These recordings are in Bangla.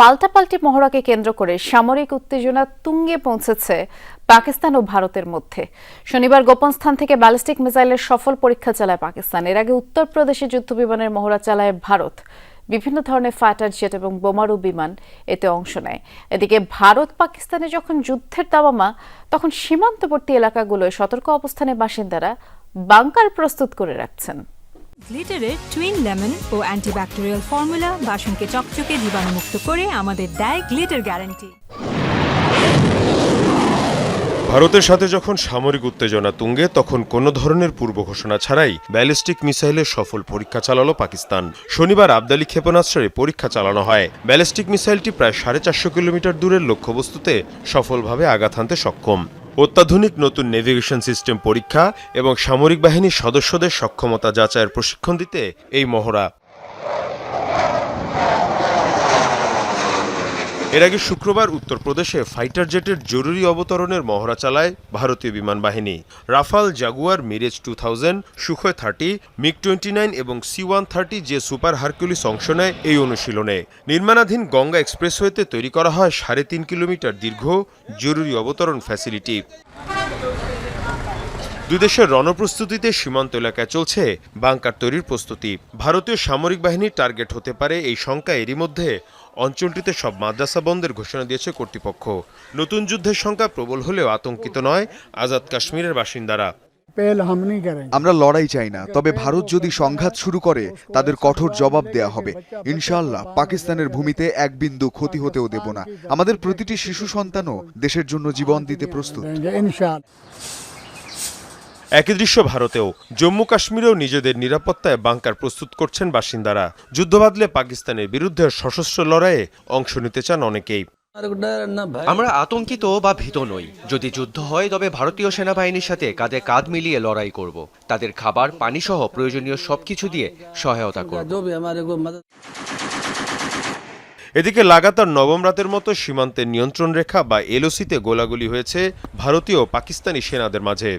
পাল্টাপাল্টি মহড়াকে কেন্দ্র করে সামরিক উত্তেজনা তুঙ্গে পৌঁছেছে পাকিস্তান ও ভারতের মধ্যে। শনিবার গোপন স্থান থেকে ব্যালিস্টিক মিসাইলের সফল পরীক্ষা চালায় পাকিস্তান। এর আগে উত্তরপ্রদেশে যুদ্ধবিমানের মহড়া চালায় ভারত। বিভিন্ন ধরনের ফাইটার জেট এবং বোমারু বিমান এতে অংশ নেয়। এদিকে ভারত পাকিস্তানে যখন যুদ্ধের দাবামা তখন সীমান্তবর্তী এলাকাগুলোয় সতর্ক অবস্থানে বাসিন্দারা বাংকার প্রস্তুত করে রাখছেন। গ্লিটারের টুইন লেমন ও অ্যান্টিব্যাকটেরিয়াল ফর্মুলা বাসনকে চকচকে জীবাণুমুক্ত করে আমাদের দেয় গ্লিটার গ্যারান্টি ভারতের সাথে যখন সামরিক উত্তেজনা তুঙ্গে, তখন কোনো ধরনের পূর্ব ঘোষণা ছাড়াই ব্যালিস্টিক মিসাইলের সফল পরীক্ষা চালালো পাকিস্তান। শনিবার আবদালি ক্ষেপণাস্ত্রে পরীক্ষা চালানো হয়। ব্যালিস্টিক মিসাইলটি প্রায় সাড়ে চারশো কিলোমিটার দূরের লক্ষ্যবস্তুতে সফলভাবে আঘাত হানতে সক্ষম। অত্যাধুনিক নতুন নেভিগেশন সিস্টেম পরীক্ষা এবং সামরিক বাহিনীর সদস্যদের সক্ষমতা যাচাইয়ের প্রশিক্ষণ দিতে এই মহড়া এর আগে শুক্রবার উত্তরপ্রদেশে ফাইটার জেটের জরুরি অবতরণের মহড়া চালায় ভারতীয় বিমান বাহিনী। Rafale jaguar mirage two thousand, Sukhoi thirty, MiG twenty nine এবং সি ওয়ান থার্টি যে সুপার হারকিউলিস অংশ নেয় এই অনুশীলনে। নির্মাণাধীন গঙ্গা এক্সপ্রেসওয়েতে তৈরি করা হয় সাড়ে তিন কিলোমিটার দীর্ঘ জরুরি অবতরণ ফ্যাসিলিটি। দুই দেশের রণপ্রস্তুতিতে সীমান্ত এলাকায় চলছে বাংকার তৈরির প্রস্তুতি। ভারতীয় সামরিক বাহিনীর টার্গেট হতে পারে এই সংখ্যা এরই মধ্যে অঞ্চলটিতে সব মাদ্রাসা বন্ধের ঘোষণা দিয়েছে কর্তৃপক্ষ। নতুন যুদ্ধের সংখ্যা প্রবল হলেও আতঙ্কিত নয় আজাদ কাশ্মীরের বাসিন্দারা। আমরা লড়াই চাই না তবে ভারত যদি সংঘাত শুরু করে তাদের কঠোর জবাব দেয়া হবে। ইনশাআল্লাহ পাকিস্তানের ভূমিতে এক বিন্দু ক্ষতি হতেও দেব না। আমাদের প্রতিটি শিশু সন্তানও দেশের জন্য জীবন দিতে প্রস্তুত। একই দৃশ্য ভারতেও। জম্মু কাশ্মীরেও নিজেদের নিরাপত্তায় বাংকার প্রস্তুত করছেন বাসিন্দারা। যুদ্ধ বাঁধলে পাকিস্তানের বিরুদ্ধে সশস্ত্র লড়াইয়ে অংশ নিতে চান অনেকেই। আমরা আতঙ্কিত বা ভীত নই। যদি যুদ্ধ হয় তবে ভারতীয় সেনাবাহিনীর সাথে কাঁধে কাঁধ মিলিয়ে লড়াই করব। তাদের খাবার পানি সহ প্রয়োজনীয় সবকিছু দিয়ে সহায়তা করব। এদিকে লাগাতার নবম রাতের মতো সীমান্তের নিয়ন্ত্রণ রেখা বা এলওসিতে গোলাগুলি হয়েছে ভারতীয় পাকিস্তানি সেনাদের মাঝে।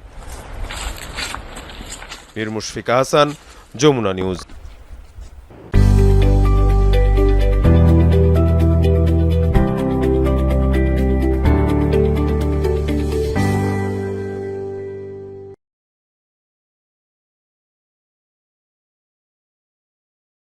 মীর মুশফিকা হাসান যমুনা নিউজ।